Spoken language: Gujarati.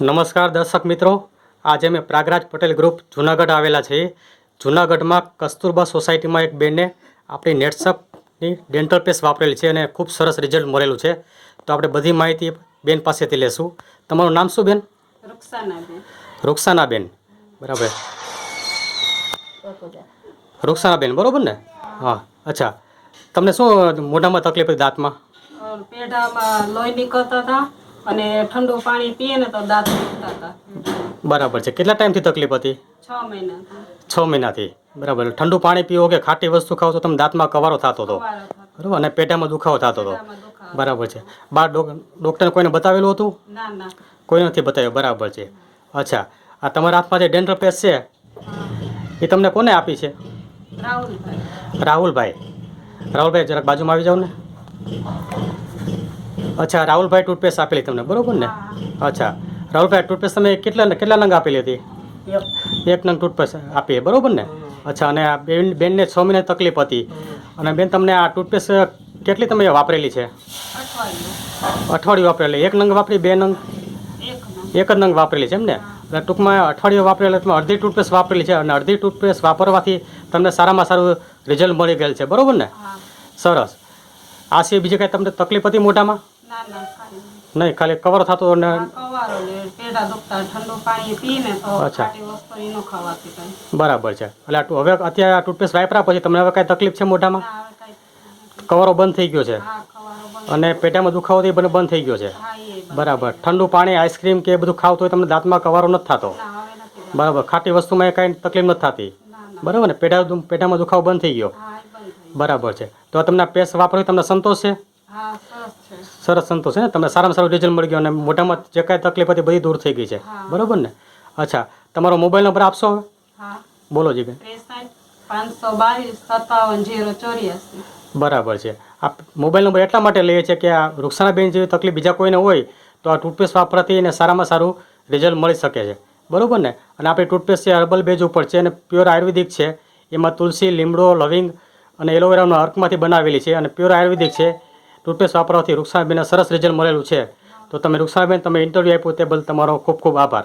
નમસ્કાર દર્શક મિત્રો. આજે અમે પ્રાગરાજ પટેલ ગ્રુપ જુનાગઢ આવેલા છીએ. જુનાગઢમાં કસ્તુરબા સોસાયટીમાં એક બેનને આપણી નેટસપની ડેન્ટલ પેસ્ટ વાપરેલી છે અને ખૂબ સરસ રિઝલ્ટ મળેલું છે. તો આપણે બધી માહિતી બેન પાસેથી લેશું. તમારું નામ શું બેન? રૂક્ષાનાબેન રૂક્ષાનાબેન બરાબર. રૂક્ષાનાબેન બરાબર ને? હા અચ્છા. તમને શું મોઢામાં તકલીફ હતી દાંતમાં? પેઢામાં લોહી નીકળતા હતા. અને ઠંડુ પાણી પીએ ને તો દાંત દુખતા હતા. બરાબર છે. કેટલા ટાઈમથી તકલીફ હતી? છ મહિનાથી. છ મહિનાથી. બરાબર. ઠંડુ પાણી પીવો કે ખાટી વસ્તુ ખાઓ તો તમે દાંતમાં કવારો થતો હતો. બરાબર. અને પેટામાં દુખાવો થતો હતો. બરાબર છે. બાર ડૉક્ટરને કોઈને બતાવેલું હતું? ના ના. કોઈ નથી બતાવ્યું. બરાબર છે. અચ્છા. આ તમારા હાથમાં જે ડેન્ડર પેસ્ટ છે એ તમને કોને આપી છે? રાહુલભાઈ. રાહુલભાઈ. રાહુલભાઈ જરાક બાજુમાં આવી જાઓ ને. અચ્છા રાહુલભાઈ ટૂથપેસ્ટ આપેલી તમને બરોબર ને? અચ્છા રાહુલભાઈ ટૂથપેસ્ટ તમે કેટલા કેટલા નંગ આપેલી હતી? એક. નંગ ટૂથપેસ્ટ આપીએ બરોબર ને? અચ્છા અને આ બેન બેનને છ મહિના તકલીફ હતી. અને બેન તમને આ ટૂથપેસ્ટ કેટલી તમે વાપરેલી છે? અઠવાડિયું. વાપરેલી. એક નંગ વાપરી બે નંગ? એક જ નંગ વાપરેલી છે એમ ને? એટલે ટૂંકમાં અઠવાડિયું વાપરેલા તમે અડધી ટૂથપેસ્ટ વાપરેલી છે અને અડધી ટૂથપેસ્ટ વાપરવાથી તમને સારામાં સારું રિઝલ્ટ મળી ગયેલ છે બરોબર ને? સરસ. આ સિવાય બીજી કાંઈ તમને તકલીફ હતી મોઢામાં? નહીં. ખાલી કવર થતો કવારો ને પેઢા દુખતા ઠંડુ પાણી પીને તો અચ્છા. ખાટી વસ્તુ ઈ ન ખવાતી બરાબર છે. એટલે આટલું હવે અત્યારે આ ટૂથપેસ્ટ વાપરા પછી તમને હવે કાંઈ તકલીફ છે મોઢામાં? કવરો બંધ થઈ ગયો છે? અને પેટામાં દુખાવો તે પણ બંધ થઈ ગયો છે? એ. બરાબર. ઠંડુ પાણી આઈસ્ક્રીમ કે એ બધું ખાવ તો તમને દાંતમાં કવારો નથી થતો. બરાબર. ખાટી વસ્તુમાં એ કાંઈ તકલીફ નથી થતી? બરાબર ને? પેટા પેટામાં દુખાવો બંધ થઈ ગયો? એ બરાબર છે. તો તમને પેસ્ટ વાપરવી તમને સંતોષ છે? સરસ સંતોષ છે ને? તમને સારામાં સારું રિઝલ્ટ મળી ગયું અને મોઢામાં જે કાંઈ તકલીફ હતી બધી દૂર થઈ ગઈ છે. બરોબર ને? અચ્છા તમારો મોબાઈલ નંબર આપશો હવે? બોલો જી બેન. બરાબર છે. આ મોબાઈલ નંબર એટલા માટે લઈએ છીએ કે આ વૃક્ષાનાબેન જેવી તકલીફ બીજા કોઈને હોય તો આ ટૂથપેસ્ટ વાપરવાથી એને સારામાં સારું રિઝલ્ટ મળી શકે છે. બરાબર ને? અને આપણી ટૂથપેસ્ટ છે હર્બલ બેઝ ઉપર છે અને પ્યોર આયુર્વેદિક છે. એમાં તુલસી લીમડો લવિંગ અને એલોવેરાનો અર્કમાંથી બનાવેલી છે અને પ્યોર આયુર્વેદિક છે. ટૂથપેસ્ટ વાપરવાથી રૂક્ષાબેનને સરસ રિઝલ્ટ મળેલું છે. તો તમે રૂક્ષાબેન તમે ઇન્ટરવ્યૂ આપ્યું તે બદલ તમારો ખૂબ ખૂબ આભાર.